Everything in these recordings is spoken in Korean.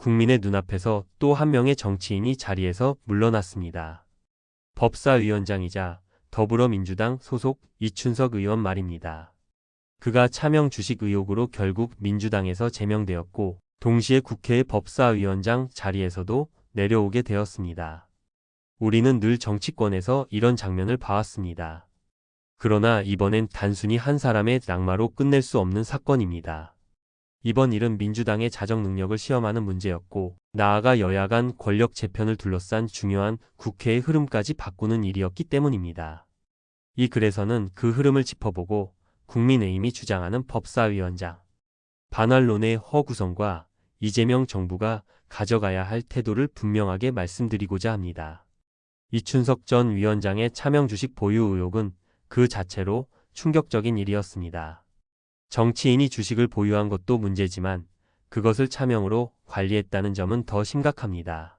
국민의 눈앞에서 또 한 명의 정치인이 자리에서 물러났습니다. 법사위원장이자 더불어민주당 소속 이춘석 의원 말입니다. 그가 차명 주식 의혹으로 결국 민주당에서 제명되었고 동시에 국회의 법사위원장 자리에서도 내려오게 되었습니다. 우리는 늘 정치권에서 이런 장면을 봐왔습니다. 그러나 이번엔 단순히 한 사람의 낙마로 끝낼 수 없는 사건입니다. 이번 일은 민주당의 자정 능력을 시험하는 문제였고, 나아가 여야 간 권력 재편을 둘러싼 중요한 국회의 흐름까지 바꾸는 일이었기 때문입니다. 이 글에서는 그 흐름을 짚어보고 국민의힘이 주장하는 법사위원장, 반환론의 허구성과 이재명 정부가 가져가야 할 태도를 분명하게 말씀드리고자 합니다. 이춘석 전 위원장의 차명 주식 보유 의혹은 그 자체로 충격적인 일이었습니다. 정치인이 주식을 보유한 것도 문제지만 그것을 차명으로 관리했다는 점은 더 심각합니다.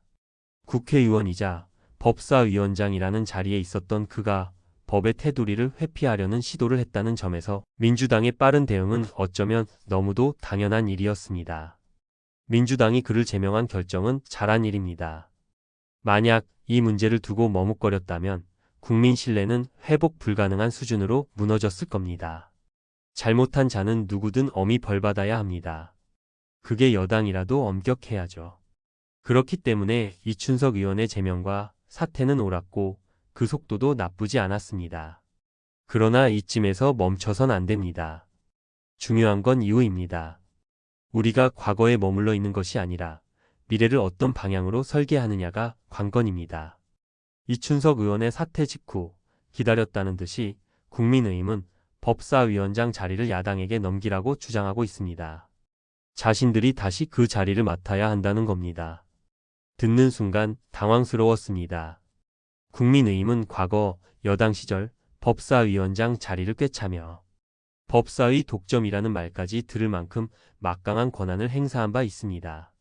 국회의원이자 법사위원장이라는 자리에 있었던 그가 법의 테두리를 회피하려는 시도를 했다는 점에서 민주당의 빠른 대응은 어쩌면 너무도 당연한 일이었습니다. 민주당이 그를 제명한 결정은 잘한 일입니다. 만약 이 문제를 두고 머뭇거렸다면 국민 신뢰는 회복 불가능한 수준으로 무너졌을 겁니다. 잘못한 자는 누구든 엄히 벌받아야 합니다. 그게 여당이라도 엄격해야죠. 그렇기 때문에 이춘석 의원의 제명과 사태는 옳았고 그 속도도 나쁘지 않았습니다. 그러나 이쯤에서 멈춰선 안 됩니다. 중요한 건 이후입니다. 우리가 과거에 머물러 있는 것이 아니라 미래를 어떤 방향으로 설계하느냐가 관건입니다. 이춘석 의원의 사퇴 직후 기다렸다는 듯이 국민의힘은 법사위원장 자리를 야당에게 넘기라고 주장하고 있습니다. 자신들이 다시 그 자리를 맡아야 한다는 겁니다. 듣는 순간 당황스러웠습니다. 국민의힘은 과거 여당 시절 법사위원장 자리를 꿰차며 법사위 독점이라는 말까지 들을 만큼 막강한 권한을 행사한 바 있습니다.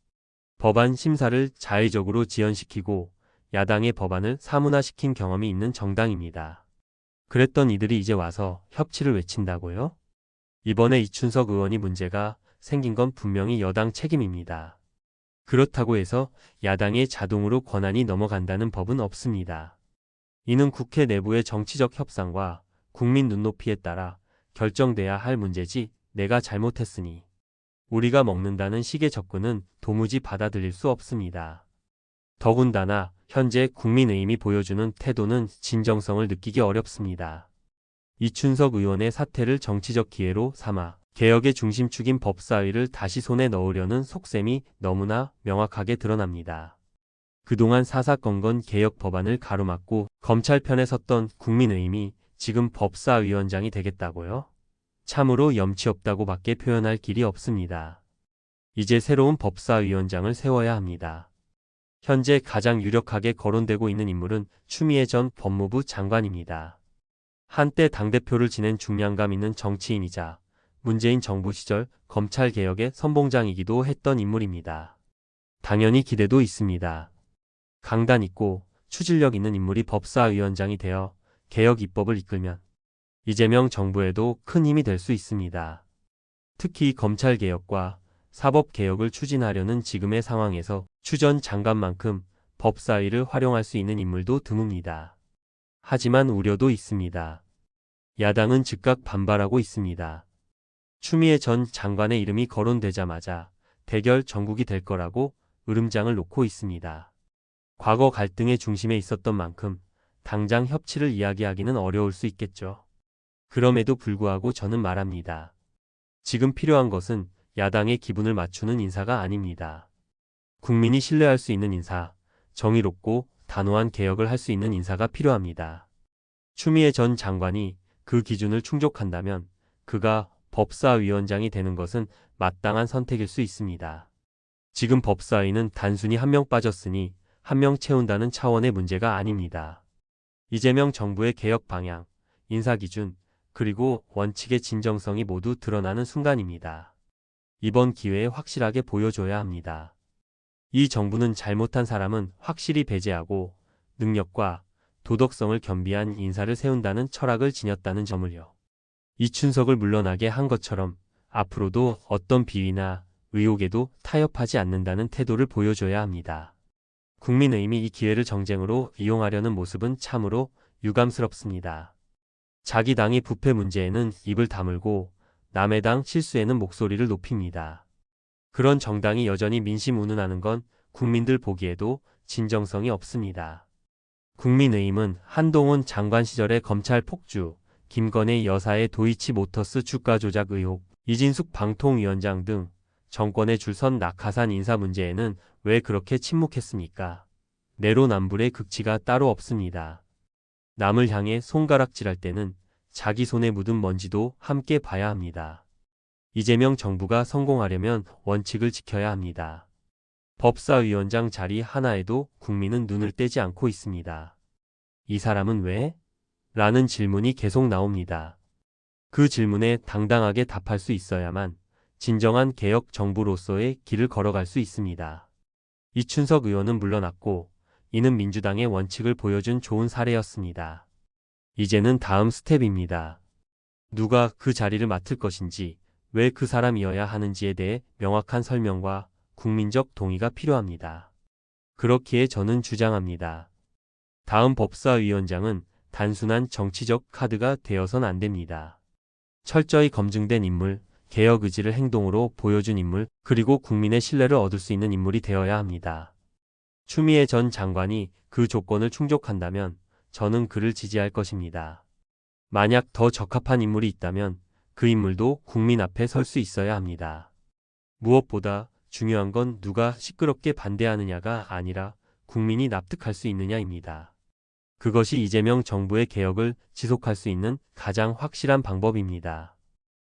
법안 심사를 자의적으로 지연시키고 야당의 법안을 사문화시킨 경험이 있는 정당입니다. 그랬던 이들이 이제 와서 협치를 외친다고요? 이번에 이춘석 의원이 문제가 생긴 건 분명히 여당 책임입니다. 그렇다고 해서 야당의 자동으로 권한이 넘어간다는 법은 없습니다. 이는 국회 내부의 정치적 협상과 국민 눈높이에 따라 결정돼야 할 문제지 내가 잘못했으니 우리가 먹는다는 식의 접근은 도무지 받아들일 수 없습니다. 더군다나 현재 국민의힘이 보여주는 태도는 진정성을 느끼기 어렵습니다. 이춘석 의원의 사태를 정치적 기회로 삼아 개혁의 중심축인 법사위를 다시 손에 넣으려는 속셈이 너무나 명확하게 드러납니다. 그동안 사사건건 개혁 법안을 가로막고 검찰 편에 섰던 국민의힘이 지금 법사위원장이 되겠다고요? 참으로 염치 없다고 밖에 표현할 길이 없습니다. 이제 새로운 법사위원장을 세워야 합니다. 현재 가장 유력하게 거론되고 있는 인물은 추미애 전 법무부 장관입니다. 한때 당대표를 지낸 중량감 있는 정치인이자 문재인 정부 시절 검찰개혁의 선봉장이기도 했던 인물입니다. 당연히 기대도 있습니다. 강단 있고 추진력 있는 인물이 법사위원장이 되어 개혁 입법을 이끌면 이재명 정부에도 큰 힘이 될 수 있습니다. 특히 검찰개혁과 사법개혁을 추진하려는 지금의 상황에서 추전 장관만큼 법사위를 활용할 수 있는 인물도 드뭅니다. 하지만 우려도 있습니다. 야당은 즉각 반발하고 있습니다. 추미애 전 장관의 이름이 거론되자마자 대결 전국이 될 거라고 으름장을 놓고 있습니다. 과거 갈등의 중심에 있었던 만큼 당장 협치를 이야기하기는 어려울 수 있겠죠. 그럼에도 불구하고 저는 말합니다. 지금 필요한 것은 야당의 기분을 맞추는 인사가 아닙니다. 국민이 신뢰할 수 있는 인사, 정의롭고 단호한 개혁을 할 수 있는 인사가 필요합니다. 추미애 전 장관이 그 기준을 충족한다면 그가 법사위원장이 되는 것은 마땅한 선택일 수 있습니다. 지금 법사위는 단순히 한 명 빠졌으니 한 명 채운다는 차원의 문제가 아닙니다. 이재명 정부의 개혁 방향, 인사 기준, 그리고 원칙의 진정성이 모두 드러나는 순간입니다. 이번 기회에 확실하게 보여줘야 합니다. 이 정부는 잘못한 사람은 확실히 배제하고 능력과 도덕성을 겸비한 인사를 세운다는 철학을 지녔다는 점을요. 이춘석을 물러나게 한 것처럼 앞으로도 어떤 비위나 의혹에도 타협하지 않는다는 태도를 보여줘야 합니다. 국민의힘이 이 기회를 정쟁으로 이용하려는 모습은 참으로 유감스럽습니다. 자기 당이 부패 문제에는 입을 다물고 남의 당 실수에는 목소리를 높입니다. 그런 정당이 여전히 민심 운운하는 건 국민들 보기에도 진정성이 없습니다. 국민의힘은 한동훈 장관 시절의 검찰 폭주, 김건희 여사의 도이치 모터스 주가 조작 의혹, 이진숙 방통위원장 등 정권의 줄선 낙하산 인사 문제에는 왜 그렇게 침묵했습니까? 내로남불의 극치가 따로 없습니다. 남을 향해 손가락질할 때는 자기 손에 묻은 먼지도 함께 봐야 합니다. 이재명 정부가 성공하려면 원칙을 지켜야 합니다. 법사위원장 자리 하나에도 국민은 눈을 떼지 않고 있습니다. 이 사람은 왜? 라는 질문이 계속 나옵니다. 그 질문에 당당하게 답할 수 있어야만 진정한 개혁 정부로서의 길을 걸어갈 수 있습니다. 이춘석 의원은 물러났고 이는 민주당의 원칙을 보여준 좋은 사례였습니다. 이제는 다음 스텝입니다. 누가 그 자리를 맡을 것인지, 왜 그 사람이어야 하는지에 대해 명확한 설명과 국민적 동의가 필요합니다. 그렇기에 저는 주장합니다. 다음 법사위원장은 단순한 정치적 카드가 되어선 안 됩니다. 철저히 검증된 인물, 개혁 의지를 행동으로 보여준 인물, 그리고 국민의 신뢰를 얻을 수 있는 인물이 되어야 합니다. 추미애 전 장관이 그 조건을 충족한다면 저는 그를 지지할 것입니다. 만약 더 적합한 인물이 있다면 그 인물도 국민 앞에 설 수 있어야 합니다. 무엇보다 중요한 건 누가 시끄럽게 반대하느냐가 아니라 국민이 납득할 수 있느냐입니다. 그것이 이재명 정부의 개혁을 지속할 수 있는 가장 확실한 방법입니다.